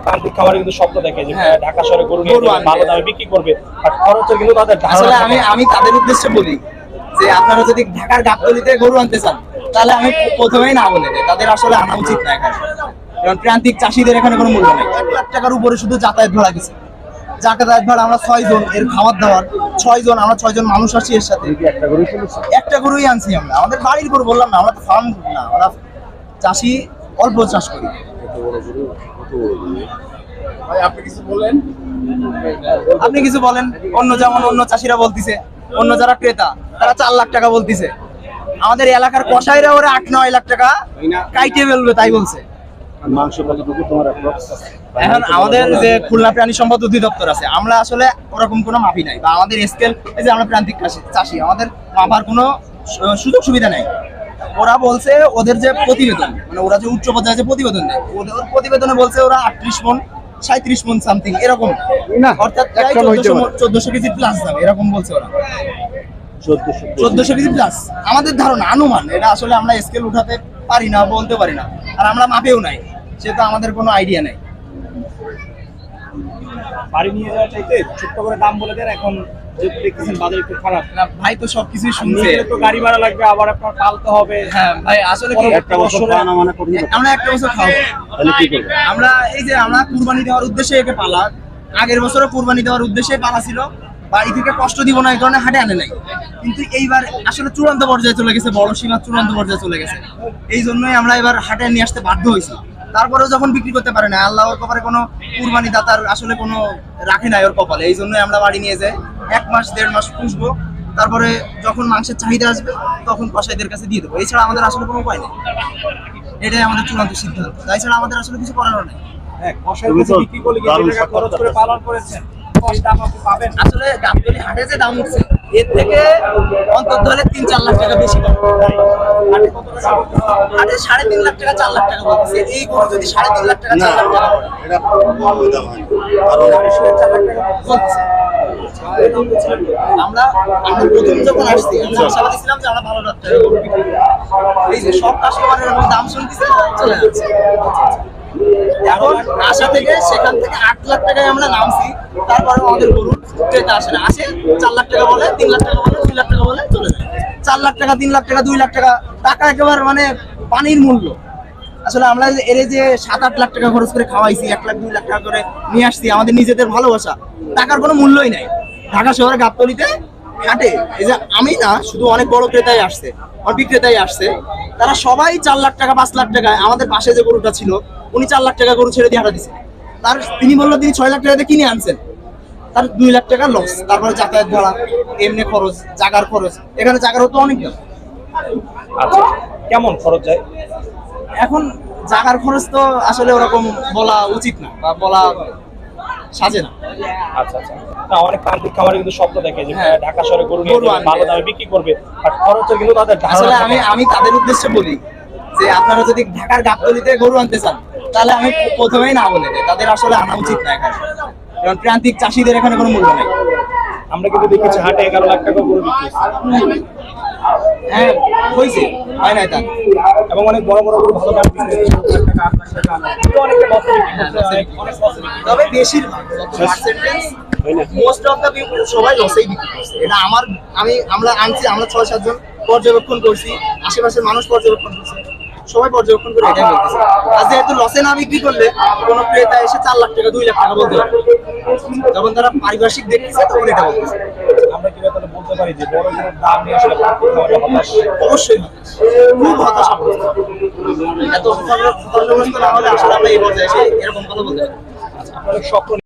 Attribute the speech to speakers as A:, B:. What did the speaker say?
A: অনেক প্রান্তিক খামারে কিন্তু স্বপ্ন দেখে যে
B: হ্যাঁ।
A: ঢাকা শহরে গরু নিয়ে
B: গরু
A: যাবে,
B: আনবে।
A: ভালো দামে বিক্রি করবে আর খরচের কিন্তু তাদের
B: আসলে আমি আমি তাদের উদ্দেশ্যে বলি যে আপনারা যদি ঢাকার গাবতলিতে গরু আনতে চান তাহলে আমি প্রথমেই না বলে দেয় তাদের আসলে আনা উচিত না এখানে। কারণ প্রান্তিক চাষিদের এখানে কোনো মূল্য নেই। এক লাখ টাকার উপরে শুধু যাতায়াত ভাড়া গেছে। যাতায়াত ভাড়া আমরা ছয় জন এর খাবার দাবার ছয় জন আমরা ছয় জন মানুষ আছি এর সাথে। একটা গরুই আনছি আমরা। আমাদের বাড়ির গরু বললাম না আমরা তো ফার্ম না আমরা চাষি অল্প চাষ করি। আপনি কিছু বলেন। অন্য যেমন অন্য চাষিরা বলতিছে, অন্য যারা ক্রেতা, তারা চার লাখ টাকা বলতিছে। আমাদের এলাকার কষাইরা ওরা আট, নয় লাখ টাকা কাইটে ফেলবে, তাই বলছে। আমাদের যে খুলনা প্রাণী সম্পদ অধিদপ্তর আছে, আমরা আসলে ওরকম কোনো মাপি নাই, বা আমাদের স্কেল যে আমরা প্রান্তিক চাষি আমাদের মাপার কোনো সুযোগ সুবিধা নাই। ওরা বলছে ওদের যে প্রতিবেদন মানে ওরা যে উচ্চ পর্যায়ে যে প্রতিবেদন দেয় ওদের প্রতিবেদনে বলছে ওরা আটত্রিশ মন সাঁত্রিশ মন সামথিং এরকম।
C: না,
B: অর্থাৎ প্রায় চোদ্দশো চোদ্দশো কেজি প্লাস দাম এরকম বলছে ওরা। চোদ্দশো কেজি। প্লাস আমাদের ধারণা আনুমান এটা আসলে আমরা স্কেল উঠাতে পারি না বলতে পারি না। আর আমরা মাপেও নাই সেটা আমাদের কোনো আইডিয়া নাই।
A: বাড়ি নিয়ে যাওয়ার চাইতে ছোট্ট করে দাম বলে দেন এখন দেখতেছেন বাজার একটু খারাপ।
B: না, ভাই তো সবকিছুই শুনছে।
A: তো গাড়ি ভাড়া লাগবে আবার আপনার পালতে হবে।
B: হ্যাঁ ভাই আসলে কি
C: একটা বছর পাওনা মানে কঠিন
B: আমরা একটা বছর খাব
C: তাহলে কি করবে?
B: আমরা এই যে আমরা কুরবানি দেওয়ার উদ্দেশ্যে একে পালা। আগের বছরও কুরবানি দেওয়ার উদ্দেশ্যে পালা ছিল। বাড়ি থেকে কষ্ট দিব না এই কারণে হাটে আনে নাই। কিন্তু এইবার আসলে চূড়ান্ত পর্যায়ে চলে গেছে বড় সীমা চূড়ান্ত পর্যায়ে চলে গেছে। এই জন্যই আমরা এবার হাটে নিয়ে আসতে বাধ্য হয়েছি। তারপরেও যখন বিক্রি করতে পারে না আল্লাহর কপালে কোনো কুরবানি দাতার আসলে কোনো রাখে নাই ওর কপালে। এই জন্যই আমরা বাড়ি নিয়ে যাই। এক মাস দেড় মাস পুষবো। তারপরে যখন মাংসের চাহিদা আসবে তখন কসাইদের কাছে দিয়ে দেবো। এছাড়া আমাদের আসলে কোনো উপায় নেই। এটাই আমাদের চূড়ান্ত সিদ্ধান্ত। তাই ছাড়া আমাদের আসলে কিছু করার নেই।
A: হ্যাঁ
B: আসলে গাবতলি হাটে যে দাম উঠছে এর থেকে অন্তত হলে তিন চার লাখ টাকা বেশি
A: হাটে
B: সাড়ে তিন লাখ টাকা চার লাখ টাকা বলতেছে। এই গরু যদি সাড়ে তিন লাখ টাকা
C: না
B: চার লাখ টাকা পড়ে, আমরা আমরা প্রথম যখন আসছি আমরা আশাবাদী ছিলাম যে আমরা ভালো ডাক্তার এই যে সব কাস্টমারের এরকম দাম শুনতেছে চলে যাচ্ছে। এখন আশা থেকে সেখান থেকে আট লাখ টাকায় আমরা নামছি। তারপরে আমাদের গরুর ক্রেতা আসে না। আসে চার লাখ টাকা বলে তিন লাখ টাকা বলে দুই লাখ টাকা বলে চলে যায়। চার লাখ টাকা তিন লাখ টাকা দুই লাখ টাকা টাকা একেবারে মানে পানির মূল্য। আসলে আমরা এর যে সাত আট লাখ টাকা খরচ করে খাওয়াইছি, এক লাখ, দুই লাখ টাকা করে নিয়ে আসছি, আমাদের নিজেদের ভালোবাসা, টাকার কোনো মূল্যই নাই। ঢাকা শহরে গাবতলিতে হাটে, এই যে আমি না, শুধু অনেক বড় ক্রেতাই আসছে, অনেক বিক্রেতাই আসছে, তারা সবাই চার লাখ টাকা, পাঁচ লাখ টাকায় আমাদের পাশে যে গরুটা ছিল, উনি চার লাখ টাকা গরু ছেড়ে দিয়ে হাঁটা দিছে তার তিনি বলল, তিনি ছয় লাখ টাকাতে কিনে আনছেন। তার দুই লাখ টাকা লস তারপরে যাতায়াত ভাড়া, এমনি খরচ, জাগার খরচ, এখানে জাগারও তো অনেক
A: আচ্ছা কেমন খরচ যায়
B: এখন জাগার খরচ তো আসলে ওরকম বলা উচিত না বা বলা সাজে না
A: আচ্ছা আচ্ছা না অনেক প্রান্তিক খামারে কিন্তু স্বপ্ন দেখে যে
B: হ্যাঁ।
A: ঢাকা শহরে গরু নিয়ে। ভালো দামে বিক্রি করবে আর খরচের কিন্তু তাদের
B: আসলে আমি আমি তাদের উদ্দেশ্যে বলি যে আপনারা যদি ঢাকার গাবতলিতে গরু আনতে চান তাহলে আমি প্রথমেই না বলে দেয় তাদের আসলে আনা উচিত না এখানে কারণ প্রান্তিক চাষিদের এখানে কোনো মূল্য নেই
A: আমরা কিন্তু দেখেছি হাটে এগারো লাখ টাকা গরু বিক্রি।
B: হ্যাঁ হয়েছে। হয় না তা।
A: এবং অনেক বড় বড় বড় ভালো লসে বিক্রি করছে।
B: তবে বেশিরভাগ মোস্ট অফ দ্য পিপল সবাই লসেই বিক্রি করছে। এটা আমার আমি আমরা আনছি আমরা ছয় সাতজন পর্যবেক্ষণ করছি। আশেপাশের মানুষ পর্যবেক্ষণ করছে। সবাই পর্যবেক্ষণ করে এটাই বলতেছে। আর যেহেতু লসে না বিক্রি করলে কোনো ক্রেতা এসে চার লাখ টাকা দুই লাখ টাকা বলতে পারে। যখন তারা পারিপার্শ্বিক দেখতেছে তখন এটা বলতেছে।
A: আমরা কি তাহলে বলতে পারি যে বড় দাম নিয়ে আসলে হতাশ
B: অবশ্যই খুব হতাশাগ্রস্ত এত হতাশাগ্রস্ত না হলে আসলে আমরা এই পর্যায়ে এসে এরকম কথা বলতে পারি
A: আপনার